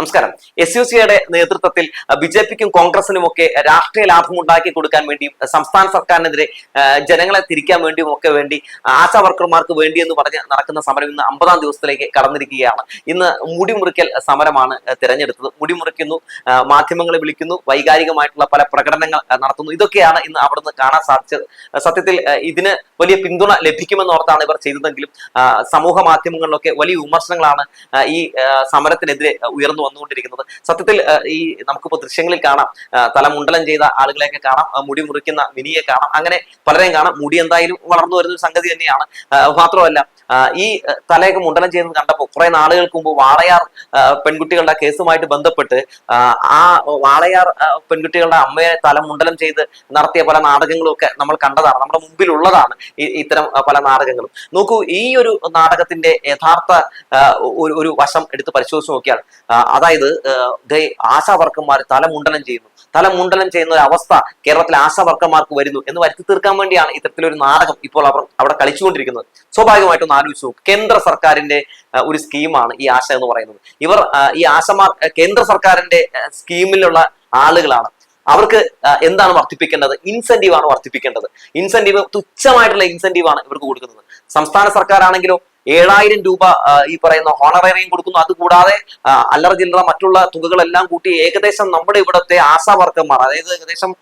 നമസ്കാരം. S U സിയുടെ നേതൃത്വത്തിൽ ബി ജെ പിക്കും കോൺഗ്രസിനും ഒക്കെ രാഷ്ട്രീയ ലാഭം ഉണ്ടാക്കി കൊടുക്കാൻ വേണ്ടിയും സംസ്ഥാന സർക്കാരിനെതിരെ ജനങ്ങളെ തിരിക്കാൻ വേണ്ടിയും ഒക്കെ വേണ്ടി ആശാ വർക്കർമാർക്ക് വേണ്ടി എന്ന് പറഞ്ഞ് നടക്കുന്ന സമരം ഇന്ന് അമ്പതാം ദിവസത്തിലേക്ക് കടന്നിരിക്കുകയാണ്. ഇന്ന് മുടിമുറിക്കൽ സമരമാണ് തിരഞ്ഞെടുത്തത്. മുടിമുറിക്കുന്നു മാധ്യമങ്ങളെ വിളിക്കുന്നു വൈകാരികമായിട്ടുള്ള പല പ്രകടനങ്ങൾ നടത്തുന്നു. ഇതൊക്കെയാണ് ഇന്ന് അവിടുന്ന് കാണാൻ സാധിച്ചത്. സത്യത്തിൽ ഇതിന് വലിയ പിന്തുണ ലഭിക്കുമെന്ന് ഓർത്താണ് ഇവർ ചെയ്തതെങ്കിലും സമൂഹ മാധ്യമങ്ങളിലൊക്കെ വലിയ വിമർശനങ്ങളാണ് ഈ സമരത്തിനെതിരെ ഉയർന്നു വന്നുകൊണ്ടിരിക്കുന്നത്. സത്യത്തിൽ ഈ നമുക്കിപ്പോ ദൃശ്യങ്ങളിൽ കാണാം തലമുണ്ടലം ചെയ്ത ആളുകളെയൊക്കെ കാണാം മുടി മുറിക്കുന്ന മിനിയെ കാണാം അങ്ങനെ പലരെയും കാണാം. മുടി എന്തായാലും വളർന്നു വരുന്ന ഒരു സംഗതി തന്നെയാണ്. മാത്രമല്ല ഈ തലയൊക്കെ മുണ്ടനം ചെയ്യുന്നത് കണ്ടപ്പോൾ കുറെ നാളുകൾക്ക് മുമ്പ് വാളയാർ പെൺകുട്ടികളുടെ കേസുമായിട്ട് ബന്ധപ്പെട്ട് ആ വാളയാർ പെൺകുട്ടികളുടെ അമ്മയെ തല മുണ്ടനം ചെയ്ത് നടത്തിയ പല നാടകങ്ങളും ഒക്കെ നമ്മൾ കണ്ടതാണ്. നമ്മുടെ മുമ്പിലുള്ളതാണ് ഇത്തരം പല നാടകങ്ങളും. നോക്കൂ ഈ ഒരു നാടകത്തിന്റെ യഥാർത്ഥ ഒരു വശം എടുത്ത് പരിശോധിച്ച് നോക്കിയാൽ അതായത് ആശാ വർക്കന്മാർ തല മുണ്ടനം ചെയ്യുന്നു. തലമുണ്ടനം ചെയ്യുന്ന ഒരു അവസ്ഥ കേരളത്തിലെ ആശാ വർക്കന്മാർക്ക് വരുന്നു എന്ന് വരുത്തി തീർക്കാൻ വേണ്ടിയാണ് ഇത്തരത്തിലൊരു നാടകം ഇപ്പോൾ അവർ അവിടെ കളിച്ചുകൊണ്ടിരിക്കുന്നത്. സ്വാഭാവികമായിട്ടും ആലോചിച്ചു കേന്ദ്ര സർക്കാരിന്റെ ഒരു സ്കീമാണ് ഈ ആശ എന്ന് പറയുന്നത്. ഇവർ ഈ ആശമാർ കേന്ദ്ര സർക്കാരിന്റെ സ്കീമിലുള്ള ആളുകളാണ്. അവർക്ക് എന്താണ് വർദ്ധിപ്പിക്കേണ്ടത്? ഇൻസെന്റീവ് ആണ് വർദ്ധിപ്പിക്കേണ്ടത്. ഇൻസെന്റീവ് തുച്ഛമായിട്ടുള്ള ഇൻസെന്റീവ് ആണ് ഇവർക്ക് കൊടുക്കുന്നത്. സംസ്ഥാന സർക്കാർ സർക്കാരാണെങ്കിലോ ഏഴായിരം രൂപ ഈ പറയുന്ന ഹോണറേറിയം കൊടുക്കുന്നു. അതുകൂടാതെ അല്ലറ ചില്ലറ മറ്റുള്ള തുകകളെല്ലാം കൂട്ടി ഏകദേശം നമ്മുടെ ഇവിടുത്തെ ആശാ വർക്കർമാർ അതായത് ഏകദേശം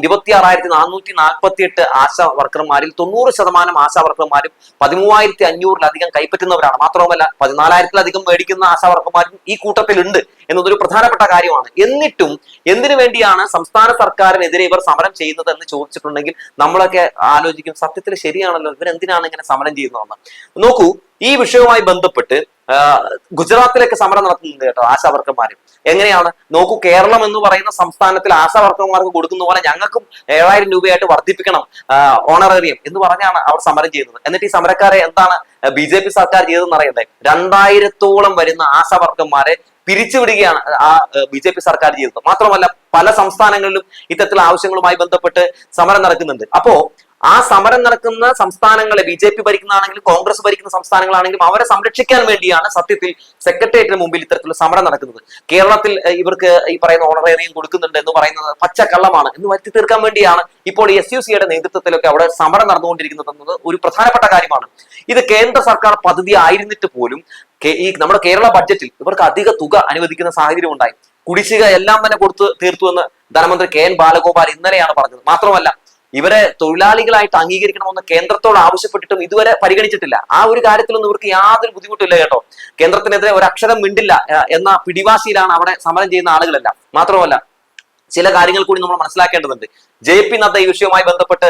ഇരുപത്തി ആറായിരത്തി നാനൂറ്റി നാൽപ്പത്തി എട്ട് ആശാ വർക്കർമാരിൽ തൊണ്ണൂറ് ശതമാനം ആശാ വർക്കർമാരും പതിമൂവായിരത്തി അഞ്ഞൂറിലധികം കൈപ്പറ്റുന്നവരാണ്. മാത്രവുമല്ല പതിനാലായിരത്തിലധികം മേടിക്കുന്ന ആശാ വർക്കർമാരും ഈ കൂട്ടത്തിലുണ്ട് എന്നതൊരു പ്രധാനപ്പെട്ട കാര്യമാണ്. എന്നിട്ടും എന്തിനു വേണ്ടിയാണ് സംസ്ഥാന സർക്കാരിനെതിരെ ഇവർ സമരം ചെയ്യുന്നത് എന്ന് ചോദിച്ചിട്ടുണ്ടെങ്കിൽ നമ്മളൊക്കെ ആലോചിക്കും സത്യത്തിൽ ശരിയാണല്ലോ ഇവരെന്തിനാണ് ഇങ്ങനെ സമരം ചെയ്യുന്നതെന്ന്. നോക്കൂ ഈ വിഷയവുമായി ബന്ധപ്പെട്ട് ഗുജറാത്തിലേക്ക് സമരം നടത്തുന്നുണ്ട് കേട്ടോ ആശാവർക്കന്മാരും. എങ്ങനെയാണ്? നോക്കൂ കേരളം എന്ന് പറയുന്ന സംസ്ഥാനത്തിൽ ആശാവർക്കന്മാർക്ക് കൊടുക്കുന്ന പോലെ ഞങ്ങൾക്കും ഏഴായിരം രൂപയായിട്ട് വർദ്ധിപ്പിക്കണം ഓണറേറിയം എന്ന് പറഞ്ഞാണ് അവർ സമരം ചെയ്യുന്നത്. എന്നിട്ട് ഈ സമരക്കാരെ എന്താണ് ബി ജെ പി സർക്കാർ ചെയ്തതെന്ന് അറിയണ്ടേ? രണ്ടായിരത്തോളം വരുന്ന ആശാവർക്കന്മാരെ പിരിച്ചുവിടുകയാണ് ആ ബി ജെ പി സർക്കാർ ചെയ്തത്. മാത്രമല്ല പല സംസ്ഥാനങ്ങളിലും ഇത്തരത്തിലുള്ള ആവശ്യങ്ങളുമായി ബന്ധപ്പെട്ട് സമരം നടക്കുന്നുണ്ട്. അപ്പോ ആ സമരം നടക്കുന്ന സംസ്ഥാനങ്ങളെ ബി ജെ പി ഭരിക്കുന്നതാണെങ്കിലും കോൺഗ്രസ് ഭരിക്കുന്ന സംസ്ഥാനങ്ങളാണെങ്കിലും അവരെ സംരക്ഷിക്കാൻ വേണ്ടിയാണ് സത്യത്തിൽ സെക്രട്ടേറിയറ്റിന് മുമ്പിൽ ഇത്തരത്തിലുള്ള സമരം നടക്കുന്നത്. കേരളത്തിൽ ഇവർക്ക് ഈ പറയുന്ന ഓണറേറിയം കൊടുക്കുന്നുണ്ട് എന്ന് പറയുന്നത് പച്ചക്കള്ളമാണ് എന്ന് വരുത്തി തീർക്കാൻ വേണ്ടിയാണ് ഇപ്പോൾ എസ് യു സിയുടെ നേതൃത്വത്തിലൊക്കെ അവിടെ സമരം നടന്നുകൊണ്ടിരിക്കുന്നത് എന്നത് ഒരു പ്രധാനപ്പെട്ട കാര്യമാണ്. ഇത് കേന്ദ്ര സർക്കാർ പദ്ധതി ആയിരുന്നിട്ട് പോലും ഈ നമ്മുടെ കേരള ബഡ്ജറ്റിൽ ഇവർക്ക് അധിക തുക അനുവദിക്കുന്ന സാഹചര്യം ഉണ്ടായി. കുടിശ്ശിക എല്ലാം തന്നെ കൊടുത്ത് തീർത്തു എന്ന് ധനമന്ത്രി കെ എൻ ബാലഗോപാൽ ഇന്നലെയാണ് പറഞ്ഞത്. മാത്രമല്ല ഇവരെ തൊഴിലാളികളായിട്ട് അംഗീകരിക്കണമെന്ന് കേന്ദ്രത്തോട് ആവശ്യപ്പെട്ടിട്ടും ഇതുവരെ പരിഗണിച്ചിട്ടില്ല. ആ ഒരു കാര്യത്തിലൊന്നും ഇവർക്ക് യാതൊരു ബുദ്ധിമുട്ടില്ല കേട്ടോ. കേന്ദ്രത്തിനെതിരെ ഒരു അക്ഷരം മിണ്ടില്ല എന്ന പിടിവാശിയിലാണ് അവിടെ സമരം ചെയ്യുന്ന ആളുകളെല്ലാം. മാത്രമല്ല ചില കാര്യങ്ങൾ കൂടി നമ്മൾ മനസ്സിലാക്കേണ്ടതുണ്ട്. ജെ പി നദ്ദ ഈ വിഷയവുമായി ബന്ധപ്പെട്ട്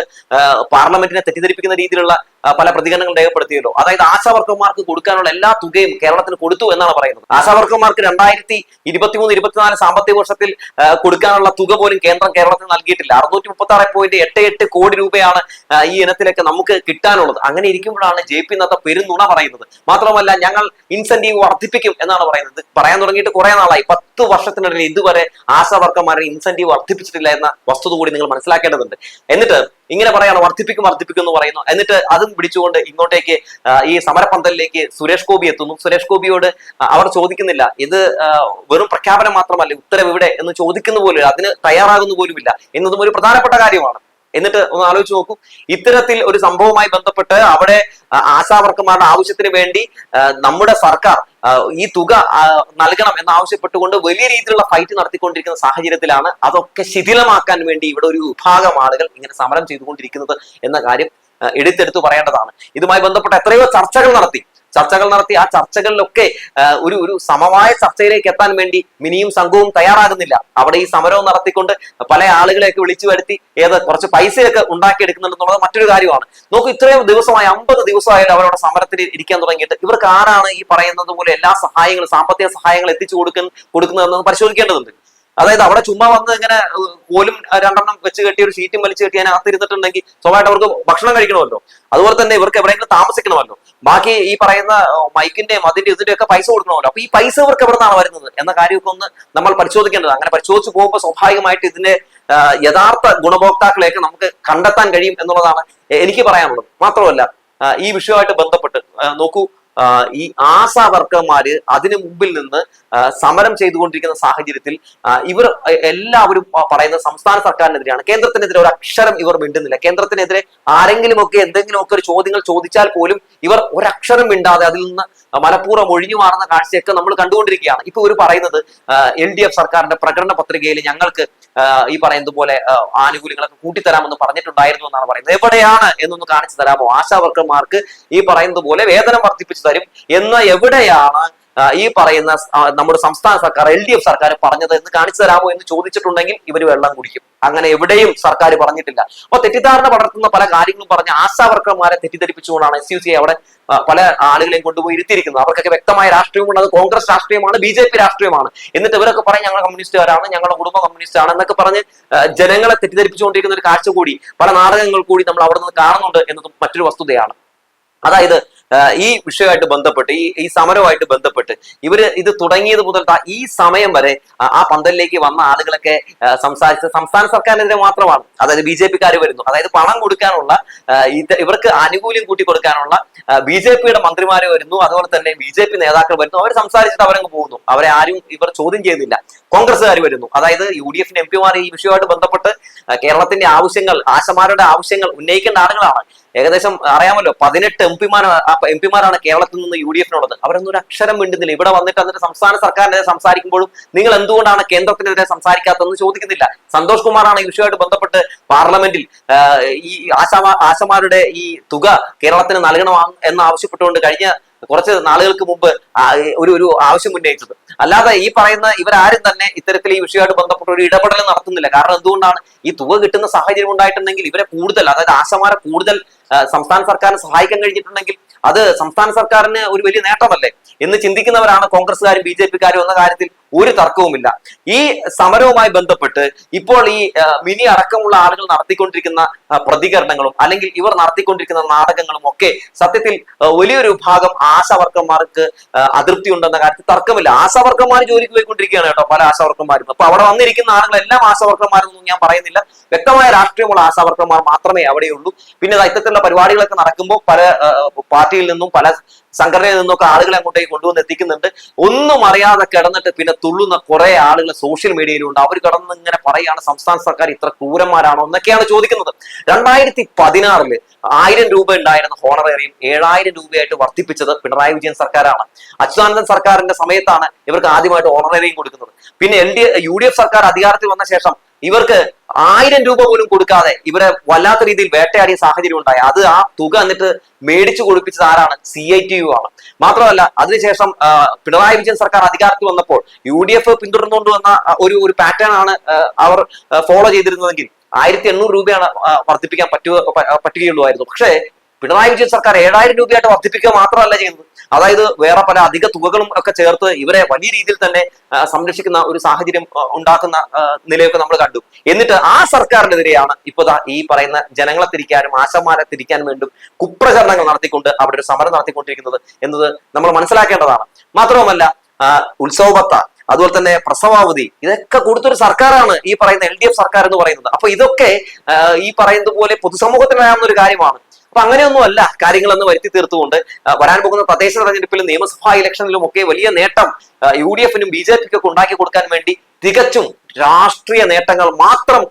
പാർലമെന്റിനെ തെറ്റിദ്ധരിപ്പിക്കുന്ന രീതിയിലുള്ള പല പ്രതികരണങ്ങൾ രേഖപ്പെടുത്തിയല്ലോ. അതായത് ആശാവർക്കർമാർക്ക് കൊടുക്കാനുള്ള എല്ലാ തുകയും കേരളത്തിന് കൊടുത്തു എന്നാണ് പറയുന്നത്. ആശാവർക്കർമാർക്ക് രണ്ടായിരത്തി ഇരുപത്തിമൂന്ന് ഇരുപത്തിനാല് സാമ്പത്തിക വർഷത്തിൽ കൊടുക്കാനുള്ള തുക പോലും കേന്ദ്രം കേരളത്തിന് നൽകിയിട്ടില്ല. അറുന്നൂറ്റി മുപ്പത്തി ആറ് പോയിന്റ് എട്ട് എട്ട് കോടി രൂപയാണ് ഈ ഇനത്തിലേക്ക് നമുക്ക് കിട്ടാനുള്ളത്. അങ്ങനെ ഇരിക്കുമ്പോഴാണ് ജെ പി നദ്ദ പെരുന്നുണ പറയുന്നത്. മാത്രമല്ല ഞങ്ങൾ ഇൻസെന്റീവ് വർദ്ധിപ്പിക്കും എന്നാണ് പറയുന്നത്. പറയാൻ തുടങ്ങിയിട്ട് കുറെ നാളായി. പത്ത് വർഷത്തിനിടയിൽ ഇതുവരെ ആശാവർക്കർമാരുടെ ഇൻസെന്റീവ് വർദ്ധിപ്പിച്ചിട്ടില്ല എന്ന വസ്തുത കൂടി നിങ്ങൾ മനസ്സിലാക്കേണ്ടതുണ്ട്. എന്നിട്ട് ഇങ്ങനെ പറയാണ് വർദ്ധിപ്പിക്കും വർദ്ധിപ്പിക്കും എന്ന് പറയുന്നു. എന്നിട്ട് അതും പിടിച്ചുകൊണ്ട് ഇങ്ങോട്ടേക്ക് ഈ സമരപന്തലിലേക്ക് സുരേഷ് ഗോപി എത്തുന്നു. സുരേഷ് ഗോപിയോട് അവർ ചോദിക്കുന്നില്ല ഇത് വെറും പ്രഖ്യാപനം മാത്രമല്ല ഉത്തരവ് ഇവിടെ? എന്ന് ചോദിക്കുന്ന പോലും. അതിന് തയ്യാറാകുന്ന പോലുമില്ല. എന്നതും ഒരു പ്രധാനപ്പെട്ട കാര്യമാണ്. എന്നിട്ട് ഒന്ന് ആലോചിച്ച് നോക്കൂ. ഇത്തരത്തിൽ ഒരു സംഭവവുമായി ബന്ധപ്പെട്ട് അവിടെ ആശാവർക്കന്മാരുടെ ആവശ്യത്തിന് വേണ്ടി നമ്മുടെ സർക്കാർ ഈ തുക നൽകണം എന്ന് ആവശ്യപ്പെട്ടുകൊണ്ട് വലിയ രീതിയിലുള്ള ഫൈറ്റ് നടത്തിക്കൊണ്ടിരിക്കുന്ന സാഹചര്യത്തിലാണ് അതൊക്കെ ശിഥിലമാക്കാൻ വേണ്ടി ഇവിടെ ഒരു വിഭാഗം ആളുകൾ ഇങ്ങനെ സമരം ചെയ്തുകൊണ്ടിരിക്കുന്നത് എന്ന കാര്യം എടുത്തെടുത്ത് പറയേണ്ടതാണ്. ഇതുമായി ബന്ധപ്പെട്ട എത്രയോ ചർച്ചകൾ നടത്തി. ചർച്ചകൾ നടത്തി ആ ചർച്ചകളിലൊക്കെ ഒരു ഒരു സമവായ ചർച്ചയിലേക്ക് എത്താൻ വേണ്ടി മിനിയും സംഘവും തയ്യാറാകുന്നില്ല. അവിടെ ഈ സമരവും നടത്തിക്കൊണ്ട് പല ആളുകളെയൊക്കെ വിളിച്ചു വരുത്തി ഏത് കുറച്ച് പൈസയൊക്കെ ഉണ്ടാക്കിയെടുക്കുന്നുണ്ടെന്നുള്ളത് മറ്റൊരു കാര്യമാണ്. നോക്കൂ ഇത്രയും ദിവസമായി അമ്പത് ദിവസമായിട്ട് അവരുടെ സമരത്തിൽ ഇരിക്കാൻ തുടങ്ങിയിട്ട് ഇവർക്ക് ആരാണ് ഈ പറയുന്നത് പോലെ എല്ലാ സഹായങ്ങളും സാമ്പത്തിക സഹായങ്ങൾ എത്തിച്ചു കൊടുക്കുന്ന കൊടുക്കുന്നതെന്ന് പരിശോധിക്കേണ്ടതുണ്ട്. അതായത് അവിടെ ചുമ്മാ വന്ന് ഇങ്ങനെ കോലും രണ്ടെണ്ണം വെച്ച് കെട്ടി ഒരു ഷീറ്റും വലിച്ചു കെട്ടി അതിനകത്ത് ഇരുന്നിട്ടുണ്ടെങ്കിൽ സ്വാഭാവികമായിട്ട് അവർക്ക് ഭക്ഷണം കഴിക്കണമല്ലോ. അതുപോലെ തന്നെ ഇവർക്ക് എവിടെയെങ്കിലും താമസിക്കണമല്ലോ. ബാക്കി ഈ പറയുന്ന മൈക്കിന്റെയും അതിന്റെ ഇതിന്റെ ഒക്കെ പൈസ കൊടുക്കണമല്ലോ. അപ്പൊ ഈ പൈസ ഇവർക്ക് എവിടെ നിന്നാണ് വരുന്നത്? എന്ന കാര്യമൊക്കെ ഒന്ന് നമ്മൾ പരിശോധിക്കേണ്ടത് അങ്ങനെ പരിശോധിച്ച് പോകുമ്പോൾ സ്വാഭാവികമായിട്ട് ഇതിന്റെ യഥാർത്ഥ ഗുണഭോക്താക്കളെയൊക്കെ നമുക്ക് കണ്ടെത്താൻ കഴിയും എന്നുള്ളതാണ് എനിക്ക് പറയാനുള്ളത്. മാത്രമല്ല ഈ വിഷയവുമായിട്ട് ബന്ധപ്പെട്ട് നോക്കൂ ഈ ആശാ വർക്കർമാര് അതിനു മുമ്പിൽ നിന്ന് സമരം ചെയ്തുകൊണ്ടിരിക്കുന്ന സാഹചര്യത്തിൽ ഇവർ എല്ലാവരും പറയുന്ന സംസ്ഥാന സർക്കാരിനെതിരെയാണ്. കേന്ദ്രത്തിനെതിരെ ഒരു അക്ഷരം ഇവർ മിണ്ടുന്നില്ല. കേന്ദ്രത്തിനെതിരെ ആരെങ്കിലുമൊക്കെ എന്തെങ്കിലുമൊക്കെ ഒരു ചോദ്യങ്ങൾ ചോദിച്ചാൽ പോലും ഇവർ ഒരക്ഷരം മിണ്ടാതെ അതിൽ നിന്ന് മനഃപൂർവം ഒഴിഞ്ഞു മാറുന്ന കാഴ്ചയൊക്കെ നമ്മൾ കണ്ടുകൊണ്ടിരിക്കുകയാണ്. ഇപ്പൊ ഇവർ പറയുന്നത് എൽ ഡി എഫ് സർക്കാരിന്റെ പ്രകടന പത്രികയിൽ ഞങ്ങൾക്ക് ഈ പറയുന്നത് പോലെ ആ, ആനുകൂല്യങ്ങളൊക്കെ കൂട്ടിത്തരാമെന്ന് പറഞ്ഞിട്ടുണ്ടായിരുന്നു എന്നാണ് പറയുന്നത്. എവിടെയാണ് എന്നൊന്ന് കാണിച്ചു തരാമോ? ആശാ വർക്കർമാർക്ക് ഈ പറയുന്നത് പോലെ വേതനം വർദ്ധിപ്പിച്ചു തരും എന്ന് എവിടെയാണ് ഈ പറയുന്ന നമ്മുടെ സംസ്ഥാന സർക്കാർ എൽ ഡി എഫ് സർക്കാർ പറഞ്ഞത് എന്ന് കാണിച്ചു തരാമോ എന്ന് ചോദിച്ചിട്ടുണ്ടെങ്കിൽ ഇവർ വെള്ളം കുടിക്കും. അങ്ങനെ എവിടെയും സർക്കാർ പറഞ്ഞിട്ടില്ല. അപ്പൊ തെറ്റിദ്ധാരണ പടർത്തുന്ന പല കാര്യങ്ങളും പറഞ്ഞ് ആശാവർക്കർമാരെ തെറ്റിദ്ധരിപ്പിച്ചുകൊണ്ടാണ് എസ് യു സി അവിടെ പല ആളുകളെയും കൊണ്ടുപോയി ഇരുത്തിയിരിക്കുന്നത്. അവർക്കൊക്കെ വ്യക്തമായ രാഷ്ട്രീയമുണ്ട് അത് കോൺഗ്രസ് രാഷ്ട്രീയമാണ് ബി ജെ പി രാഷ്ട്രീയമാണ്. എന്നിട്ട് ഇവരൊക്കെ പറയും ഞങ്ങൾ കമ്മ്യൂണിസ്റ്റുകാരാണ് ഞങ്ങളുടെ കുടുംബ കമ്മ്യൂണിസ്റ്റാണ് എന്നൊക്കെ പറഞ്ഞ് ജനങ്ങളെ തെറ്റിദ്ധരിപ്പിച്ചുകൊണ്ടിരിക്കുന്ന ഒരു കാഴ്ച കൂടി പല നാടകങ്ങൾ കൂടി നമ്മൾ അവിടെ നിന്ന് കാണുന്നുണ്ട് എന്നതും മറ്റൊരു വസ്തുതയാണ്. അതായത് ഈ വിഷയമായിട്ട് ബന്ധപ്പെട്ട് ഈ ഈ സമരവുമായിട്ട് ബന്ധപ്പെട്ട് ഇവർ ഇത് തുടങ്ങിയത് മുതൽ ഈ സമയം വരെ ആ, പന്തലിലേക്ക് വന്ന ആളുകളൊക്കെ സംസാരിച്ച സംസ്ഥാന സർക്കാരിനെതിരെ മാത്രമാണ്. അതായത് ബി ജെ പിക്കാർ വരുന്നു. അതായത് പണം കൊടുക്കാനുള്ള ഇവർക്ക് ആനുകൂല്യം കൂട്ടി കൊടുക്കാനുള്ള ബി ജെ പിയുടെ മന്ത്രിമാര് വരുന്നു. അതുപോലെ തന്നെ ബി ജെ പി നേതാക്കൾ വരുന്നു. അവർ സംസാരിച്ചിട്ട് അവരങ്ങ് പോകുന്നു. അവരെ ആരും ഇവർ ചോദ്യം ചെയ്യുന്നില്ല. കോൺഗ്രസ്സുകാർ വരുന്നു. അതായത് യു ഡി എഫിന്റെ എം പിമാർ ഈ വിഷയമായിട്ട് ബന്ധപ്പെട്ട് കേരളത്തിന്റെ ആവശ്യങ്ങൾ ആശമാരുടെ ആവശ്യങ്ങൾ ഉന്നയിക്കേണ്ട ആളുകളാണ്. ഏകദേശം അറിയാമല്ലോ പതിനെട്ട് എം പിമാർ എം പിമാരാണ് കേരളത്തിൽ നിന്ന് യു ഡി എഫിനുള്ളത് അവരൊന്നും ഒരു അക്ഷരം മിണ്ടുന്നില്ല. ഇവിടെ വന്നിട്ട് എന്നിട്ട് സംസ്ഥാന സർക്കാരിനെതിരെ സംസാരിക്കുമ്പോഴും നിങ്ങൾ എന്തുകൊണ്ടാണ് കേന്ദ്രത്തിനെതിരെ സംസാരിക്കാത്തതെന്ന് ചോദിക്കുന്നില്ല. സന്തോഷ് കുമാറാണ് ഈ വിഷയമായിട്ട് ബന്ധപ്പെട്ട് പാർലമെന്റിൽ ഈ ആശാ ആശമാരുടെ ഈ തുക കേരളത്തിന് നൽകണം എന്ന് ആവശ്യപ്പെട്ടുകൊണ്ട് കഴിഞ്ഞ കുറച്ച് നാളുകൾക്ക് മുമ്പ് ഒരു ഒരു ആവശ്യം ഉന്നയിച്ചത്. അല്ലാതെ ഈ പറയുന്ന ഇവരാരും തന്നെ ഇത്തരത്തിൽ ഈ വിഷയമായിട്ട് ബന്ധപ്പെട്ട ഒരു ഇടപെടൽ നടത്തുന്നില്ല. കാരണം എന്തുകൊണ്ടാണ് ഈ തുക കിട്ടുന്ന സാഹചര്യം ഉണ്ടായിട്ടുണ്ടെങ്കിൽ ഇവരെ കൂടുതൽ അതായത് ആശമാരെ കൂടുതൽ സംസ്ഥാന സർക്കാരിനെ സഹായിക്കാൻ കഴിഞ്ഞിട്ടുണ്ടെങ്കിൽ അത് സംസ്ഥാന സർക്കാരിന് ഒരു വലിയ നേട്ടമല്ലേ? എന്ന് ചിന്തിക്കുന്നവരാണ് കോൺഗ്രസ്സുകാരും ബി ജെ പിക്കാരും എന്ന കാര്യത്തിൽ ഒരു തർക്കവുമില്ല. ഈ സമരവുമായി ബന്ധപ്പെട്ട് ഇപ്പോൾ ഈ മിനി അടക്കമുള്ള ആളുകൾ നടത്തിക്കൊണ്ടിരിക്കുന്ന പ്രതികരണങ്ങളും അല്ലെങ്കിൽ ഇവർ നടത്തിക്കൊണ്ടിരിക്കുന്ന നാടകങ്ങളും ഒക്കെ സത്യത്തിൽ വലിയൊരു ഭാഗം ആശാവർക്കന്മാർക്ക് അതൃപ്തി ഉണ്ടെന്ന കാര്യത്തിൽ തർക്കമില്ല. ആശാവർക്കന്മാർ ജോലിക്ക് പോയിക്കൊണ്ടിരിക്കുകയാണ് കേട്ടോ പല ആശാവർക്കന്മാരും അപ്പൊ അവിടെ വന്നിരിക്കുന്ന ആളുകളെല്ലാം ആശാവർക്കന്മാരൊന്നും ഞാൻ പറയുന്നില്ല. വ്യക്തമായ രാഷ്ട്രീയമുള്ള ആശാവർക്കന്മാർ മാത്രമേ അവിടെയുള്ളൂ. പിന്നെ ഇത്തരത്തിലുള്ള പരിപാടികളൊക്കെ നടക്കുമ്പോൾ പല പാർട്ടിയിൽ നിന്നും പല സംഘടനയിൽ നിന്നൊക്കെ ആളുകളെ അങ്ങോട്ടേക്ക് കൊണ്ടുവന്ന് എത്തിക്കുന്നുണ്ട്. ഒന്നും അറിയാതെ കിടന്നിട്ട് പിന്നെ തുള്ളുന്ന കുറെ ആളുകൾ സോഷ്യൽ മീഡിയയിലുണ്ട്. അവർ കിടന്ന് ഇങ്ങനെ പറയാണ് സംസ്ഥാന സർക്കാർ ഇത്ര ക്രൂരന്മാരാണോ എന്നൊക്കെയാണ് ചോദിക്കുന്നത്. രണ്ടായിരത്തി പതിനാറിൽ ആയിരം രൂപ ഉണ്ടായിരുന്ന ഹോണറേറിയം ഏഴായിരം രൂപയായിട്ട് വർദ്ധിപ്പിച്ചത് പിണറായി വിജയൻ സർക്കാരാണ്. അച്യുതാനന്ദൻ സർക്കാരിന്റെ സമയത്താണ് ഇവർക്ക് ആദ്യമായിട്ട് ഹോണറേറിയം കൊടുക്കുന്നത്. പിന്നെ L D U D F സർക്കാർ അധികാരത്തിൽ വന്ന ശേഷം ഇവർക്ക് ആയിരം രൂപ പോലും കൊടുക്കാതെ ഇവരെ വല്ലാത്ത രീതിയിൽ വേട്ടയാടിയ സാഹചര്യം ഉണ്ടായി. അത് ആ തുക എന്നിട്ട് മേടിച്ചു കൊടുപ്പിച്ചത് ആരാണ്? സി ഐ ടി യു ആണ്. മാത്രമല്ല അതിനുശേഷം പിണറായി വിജയൻ സർക്കാർ അധികാരത്തിൽ വന്നപ്പോൾ യു ഡി എഫ് പിന്തുടർന്നുകൊണ്ട് വന്ന ഒരു ഒരു പാറ്റേൺ ആണ് അവർ ഫോളോ ചെയ്തിരുന്നതെങ്കിൽ ആയിരത്തി എണ്ണൂറ് രൂപയാണ് വർദ്ധിപ്പിക്കാൻ പറ്റുക പ- ആയിരുന്നു. പക്ഷേ പിണറായി വിജയൻ സർക്കാർ ഏഴായിരം രൂപയായിട്ട് വർദ്ധിപ്പിക്കുക മാത്രമല്ല ചെയ്യുന്നത്. അതായത് വേറെ പല അധിക തുകകളും ഒക്കെ ചേർത്ത് ഇവരെ വലിയ രീതിയിൽ തന്നെ സംരക്ഷിക്കുന്ന ഒരു സാഹചര്യം ഉണ്ടാക്കുന്ന നിലയൊക്കെ നമ്മൾ കണ്ടു. എന്നിട്ട് ആ സർക്കാരിനെതിരെയാണ് ഇപ്പൊ ഈ പറയുന്ന ജനങ്ങളെ തിരിക്കാനും ആശമാരെ തിരിക്കാൻ വേണ്ടും കുപ്രചരണങ്ങൾ നടത്തിക്കൊണ്ട് അവിടെ ഒരു സമരം നടത്തിക്കൊണ്ടിരിക്കുന്നത് എന്നത് നമ്മൾ മനസ്സിലാക്കേണ്ടതാണ്. മാത്രവുമല്ല ആ, ഉത്സവബത്ത അതുപോലെ തന്നെ പ്രസവാവധി ഇതൊക്കെ കൊടുത്തൊരു സർക്കാരാണ് ഈ പറയുന്ന എൽ സർക്കാർ എന്ന് പറയുന്നത്. അപ്പൊ ഇതൊക്കെ ഈ പറയുന്നത് പോലെ പൊതുസമൂഹത്തിനറിയാവുന്ന ഒരു കാര്യമാണ്. അപ്പൊ അങ്ങനെയൊന്നുമല്ല കാര്യങ്ങളെന്ന് വരുത്തി തീർത്തുകൊണ്ട് വരാൻ പോകുന്ന തദ്ദേശ തെരഞ്ഞെടുപ്പിലും നിയമസഭാ ഇലക്ഷനിലും ഒക്കെ വലിയ നേട്ടം യു ഡി എഫിനും ബി ജെ പിക്ക് ഒക്കെ ഉണ്ടാക്കി കൊടുക്കാൻ വേണ്ടി തികച്ചും രാഷ്ട്രീയ നേട്ടങ്ങൾ മാത്രം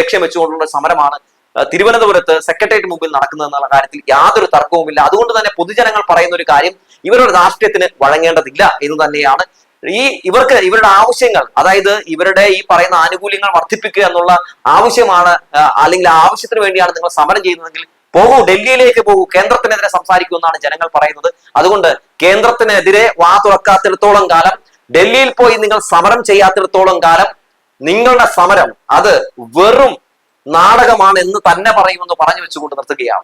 ലക്ഷ്യം വെച്ചുകൊണ്ടുള്ള സമരമാണ് തിരുവനന്തപുരത്ത് സെക്രട്ടേറിയറ്റ് മുമ്പിൽ നടക്കുന്നതെന്നുള്ള കാര്യത്തിൽ യാതൊരു തർക്കവുമില്ല. അതുകൊണ്ട് തന്നെ പൊതുജനങ്ങൾ പറയുന്ന ഒരു കാര്യം ഇവരുടെ രാഷ്ട്രീയത്തിന് വഴങ്ങേണ്ടതില്ല എന്ന് തന്നെയാണ്. ഈ ഇവർക്ക് ഇവരുടെ ആവശ്യങ്ങൾ അതായത് ഇവരുടെ ഈ പറയുന്ന ആനുകൂല്യങ്ങൾ വർദ്ധിപ്പിക്കുക എന്നുള്ള ആവശ്യമാണ് അല്ലെങ്കിൽ ആവശ്യത്തിന് വേണ്ടിയാണ് നിങ്ങൾ സമരം ചെയ്യുന്നതെങ്കിൽ പോകൂ ഡൽഹിയിലേക്ക് പോകൂ കേന്ദ്രത്തിനെതിരെ സംസാരിക്കൂ എന്നാണ് ജനങ്ങൾ പറയുന്നത്. അതുകൊണ്ട് കേന്ദ്രത്തിനെതിരെ വാ തുറക്കാത്തിടത്തോളം കാലം ഡൽഹിയിൽ പോയി നിങ്ങൾ സമരം ചെയ്യാത്തിടത്തോളം കാലം നിങ്ങളുടെ സമരം അത് വെറും നാടകമാണ് എന്ന് തന്നെ പറയുമെന്ന് പറഞ്ഞു വെച്ചുകൊണ്ട് നിർത്തുകയാണ്.